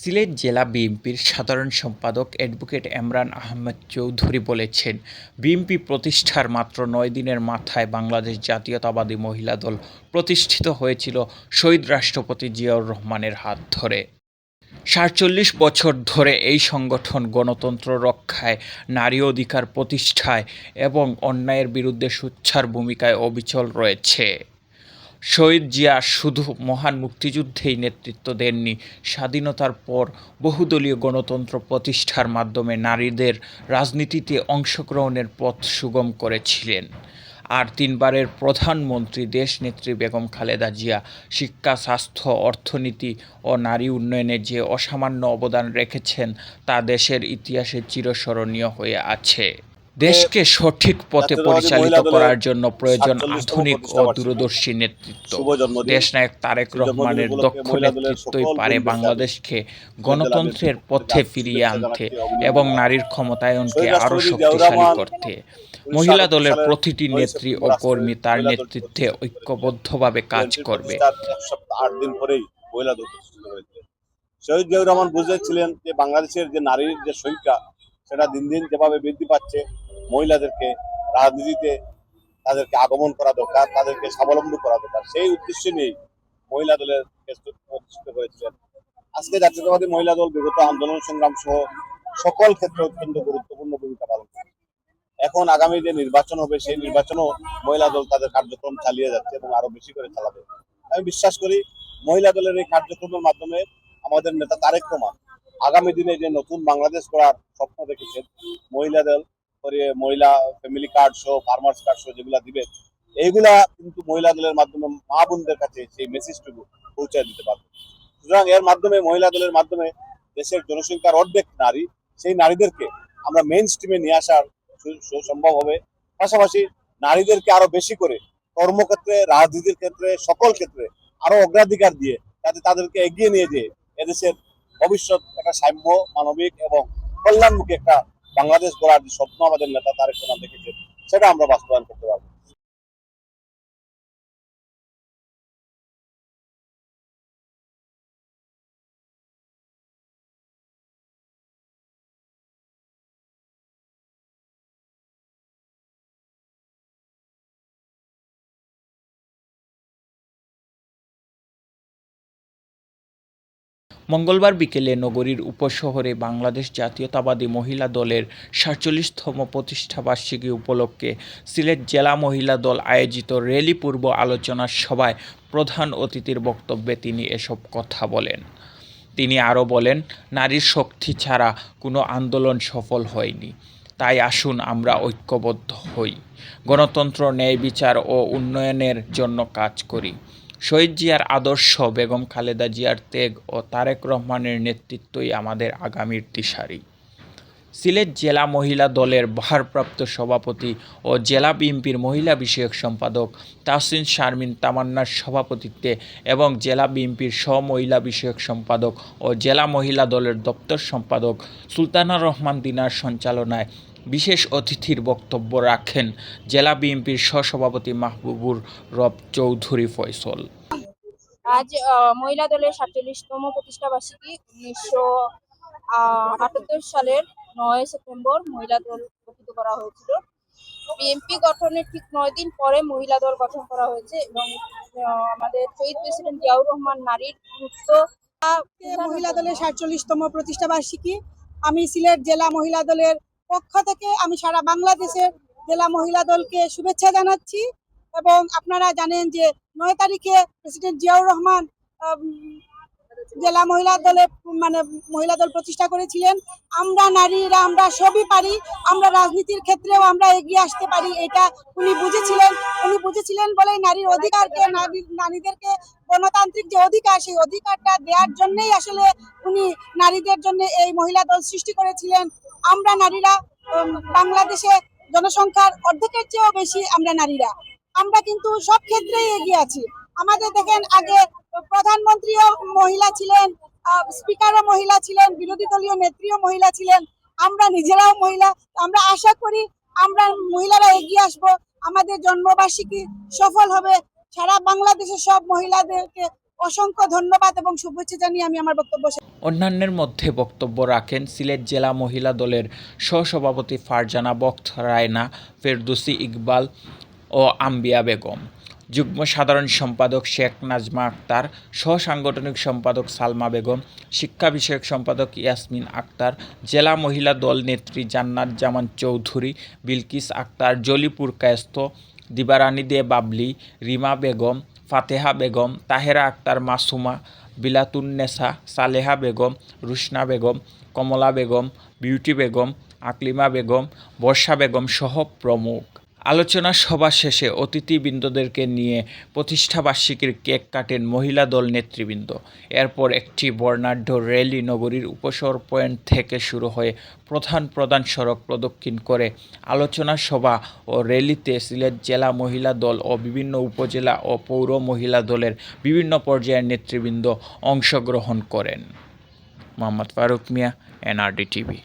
সিলেট জেলা বিএনপির সাধারণ সম্পাদক অ্যাডভোকেট এমরান আহমেদ চৌধুরী বলেছেন, বিএনপি প্রতিষ্ঠার মাত্র নয় দিনের মাথায় বাংলাদেশ জাতীয়তাবাদী মহিলা দল প্রতিষ্ঠিত হয়েছিল শহীদ রাষ্ট্রপতি জিয়াউর রহমানের হাত ধরে। সাতচল্লিশ বছর ধরে এই সংগঠন গণতন্ত্র রক্ষায়, নারী অধিকার প্রতিষ্ঠায় এবং অন্যায়ের বিরুদ্ধে সোচ্চার ভূমিকায় অবিচল রয়েছে। শহীদ জিয়া শুধু মহান মুক্তিযুদ্ধেই নেতৃত্ব দেননি, স্বাধীনতার পর বহুদলীয় গণতন্ত্র প্রতিষ্ঠার মাধ্যমে নারীদের রাজনীতিতে অংশগ্রহণের পথ সুগম করেছিলেন। আর তিনবারের প্রধানমন্ত্রী দেশনেত্রী বেগম খালেদা জিয়া শিক্ষা, স্বাস্থ্য, অর্থনীতি ও নারী উন্নয়নে যে অসামান্য অবদান রেখেছেন, তা দেশের ইতিহাসে চিরস্মরণীয় হয়ে আছে। দেশকে সঠিক পথে পরিচালিত করার জন্য প্রয়োজন আধুনিক ও দূরদর্শী নেতৃত্ব। দেশনায়ক তারেক রহমানের দক্ষ নেতৃত্বই পারে বাংলাদেশকে গণতন্ত্রের পথে ফিরিয়ে আনতে এবং নারীর ক্ষমতায়নকে আরও শক্তিশালী করতে। মহিলা দলের প্রতিটি নেত্রী ও কর্মী তার নেতৃত্বে ঐক্যবদ্ধভাবে কাজ করবে। এক সপ্তাহ আট দিন পরেই মহিলা দল শহীদ জিয়াউর রহমান বুঝেছিলেন যে বাংলাদেশের যে নারীর যে সংখ্যা সেটা দিন দিন যেভাবে বৃদ্ধি পাচ্ছে মহিলাদেরকে রাজনীতিতে তাদেরকে আগমন করা দরকার, তাদেরকে স্বাবলম্বী করা দরকার। সেই উদ্দেশ্য নিয়েই মহিলা দলের প্রতিষ্ঠিত হয়েছিলেন। আজকে জাতীয়তাবাদী মহিলা দল বিগত আন্দোলন সংগ্রাম সহ সকল ক্ষেত্রে অত্যন্ত গুরুত্বপূর্ণ ভূমিকা পালন করে এখন আগামী যে নির্বাচন হবে, সেই নির্বাচনও মহিলা দল তাদের কার্যক্রম চালিয়ে যাচ্ছে এবং আরও বেশি করে চালাবে। আমি বিশ্বাস করি মহিলা দলের এই কার্যক্রমের মাধ্যমে আমাদের নেতা তারেক রহমান আগামী দিনে যে নতুন বাংলাদেশ করার স্বপ্ন দেখেছেন, মহিলা দল করে মহিলা ফ্যামিলি কার্ড সহ ফার্মার্স কার্ড সহ যেগুলা দিবে, এইগুলা কিন্তু মহিলা দলের মাধ্যমে মা বোনদের কাছে সেই মেসেজটুকু পৌঁছে দিতে পারবে। সুতরাং এর মাধ্যমে, মহিলা দলের মাধ্যমে দেশের জনসংখ্যার অর্ধেক নারী, সেই নারীদেরকে আমরা মেইন স্ট্রিমে নিয়ে আসার সম্ভব হবে। পাশাপাশি নারীদেরকে আরও বেশি করে কর্মক্ষেত্রে, রাজনীতির ক্ষেত্রে, সকল ক্ষেত্রে আরও অগ্রাধিকার দিয়ে যাতে তাদেরকে এগিয়ে নিয়ে যেয়ে এদেশের ভবিষ্যৎ একটা সাম্য, মানবিক এবং কল্যাণমুখী একটা বাংলাদেশ গড়ার স্বপ্ন আমাদের নেতা তারেক সেটা আমরা বাস্তবায়ন করতে পারব। মঙ্গলবার বিকেলে নগরীর উপশহরে বাংলাদেশ জাতীয়তাবাদী মহিলা দলের সাতচল্লিশতম প্রতিষ্ঠাবার্ষিকী উপলক্ষে সিলেট জেলা মহিলা দল আয়োজিত র্যালি পূর্ব আলোচনা সভায় প্রধান অতিথির বক্তব্যে তিনি এসব কথা বলেন। তিনি আরও বলেন, নারীর শক্তি ছাড়া কোনো আন্দোলন সফল হয়নি। তাই আসুন আমরা ঐক্যবদ্ধ হই। গণতন্ত্র, ন্যায় বিচার ও উন্নয়নের জন্য কাজ করি। শহীদ জিয়ার আদর্শ বেগম খালেদা জিয়ার তেগ ও তারেক রহমানের নেতৃত্বই আমাদের আগামীর দিশারি। সিলেট জেলা মহিলা দলের ভারপ্রাপ্ত সভাপতি ও জেলা বিএনপির মহিলা বিষয়ক সম্পাদক তাহসিন শারমিন তামান্নার সভাপতিত্বে এবং জেলা বিএনপির মহিলা বিষয়ক সম্পাদক ও জেলা মহিলা দলের দপ্তর সম্পাদক সুলতানা রহমান দিনার সঞ্চালনায় বিশেষ অতিথির বক্তব্য রাখেন জেলা বিএনপির সহসভাপতি মাহবুবুর রব চৌধুরী ফয়সল। আজ আহ, মহিলা দলের সাতচল্লিশতম প্রতিষ্ঠা বার্ষিকী উনিশশো আটাত্তর সালের নয় সেপ্টেম্বর মহিলা দল গঠিত করা হয়েছিল। বিএনপি গঠনের ঠিক নয় দিন পরে মহিলা দল গঠন করা হয়েছে এবং আহ, আমাদের শহীদ প্রেসিডেন্ট জিয়াউর রহমান নারীর গুরুত্ব মহিলা দলের সাতচল্লিশতম প্রতিষ্ঠা বার্ষিকী। আমি সিলেট জেলা মহিলা দলের পক্ষ থেকে আমি সারা বাংলাদেশের জেলা মহিলা দলকে শুভেচ্ছা জানাচ্ছি এবং আপনারা জানেন যে নয় তারিখে প্রেসিডেন্ট জিয়াউর রহমান জেলা মহিলা দলে মানে মহিলা দল প্রতিষ্ঠা করেছিলেন। আমরা নারীরা, আমরা সবই পারি, আমরা রাজনীতির ক্ষেত্রেও আমরা এগিয়ে আসতে পারি, এটা উনি বুঝেছিলেন। উনি বুঝেছিলেন বলে নারীর অধিকারকে, নারী, নারীদেরকে গণতান্ত্রিক যে অধিকার, সেই অধিকারটা দেওয়ার জন্যই আসলে উনি নারীদের জন্য এই মহিলা দল সৃষ্টি করেছিলেন। আমরা নারীরা বাংলাদেশে জনসংখ্যার অর্ধেকের চেয়েও বেশি আমরা নারীরা। আমরা কিন্তু সব ক্ষেত্রেই এগিয়ে আছি। আমাদের দেখেন আগে প্রধানমন্ত্রীও মহিলা ছিলেন স্পিকারও মহিলা ছিলেন, বিরোধী দলীয় নেত্রীও মহিলা ছিলেন। আমরা নিজেরাও মহিলা। আমরা আশা করি আমরা মহিলারা এগিয়ে আসব। আমাদের জন্মবার্ষিকী সফল হবে। সারা বাংলাদেশের সব মহিলাদেরকে অসংখ্য ধন্যবাদ এবং শুভেচ্ছা জানিয়ে আমি আমার বক্তব্য অন্যান্যের মধ্যে বক্তব্য রাখেন সিলেট জেলা মহিলা দলের সহসভাপতি ফারজানা বক্ত রায়না, ফেরদুসি ইকবাল ও আম্বিয়া বেগম। যুগ্ম সাধারণ সম্পাদক শেখ নাজমা আক্তার, সহসাংগঠনিক সম্পাদক সালমা বেগম, শিক্ষা বিষয়ক সম্পাদক ইয়াসমিন আক্তার, জেলা মহিলা দল নেত্রী জান্নাত জামান চৌধুরী, বিলকিস আক্তার, জলিপুর কায়স্থ দিবারানী দে বাবলি, রিমা বেগম, ফাতেহা বেগম, তাহেরা আক্তার মাসুমা বিলাতুন্নেসা সালেহা বেগম, রুশনা বেগম, কমলা বেগম, বিউটি বেগম, আকলিমা বেগম, বর্ষা বেগম সহ প্রমুখ। আলোচনা সভা শেষে অতিথিবৃন্দদেরকে নিয়ে প্রতিষ্ঠাবার্ষিকীর কেক কাটেন মহিলা দল নেতৃবৃন্দ। এরপর একটি বর্ণাঢ্য র্যালি নগরীর উপসর পয়েন্ট থেকে শুরু হয়ে প্রধান প্রধান সড়ক প্রদক্ষিণ করে আলোচনা সভা ও র্যালিতে সিলেট জেলা মহিলা দল ও বিভিন্ন উপজেলা ও পৌর মহিলা দলের বিভিন্ন পর্যায়ের নেতৃবৃন্দ অংশগ্রহণ করেন। Mohammad Faruk Mia, NRD TV.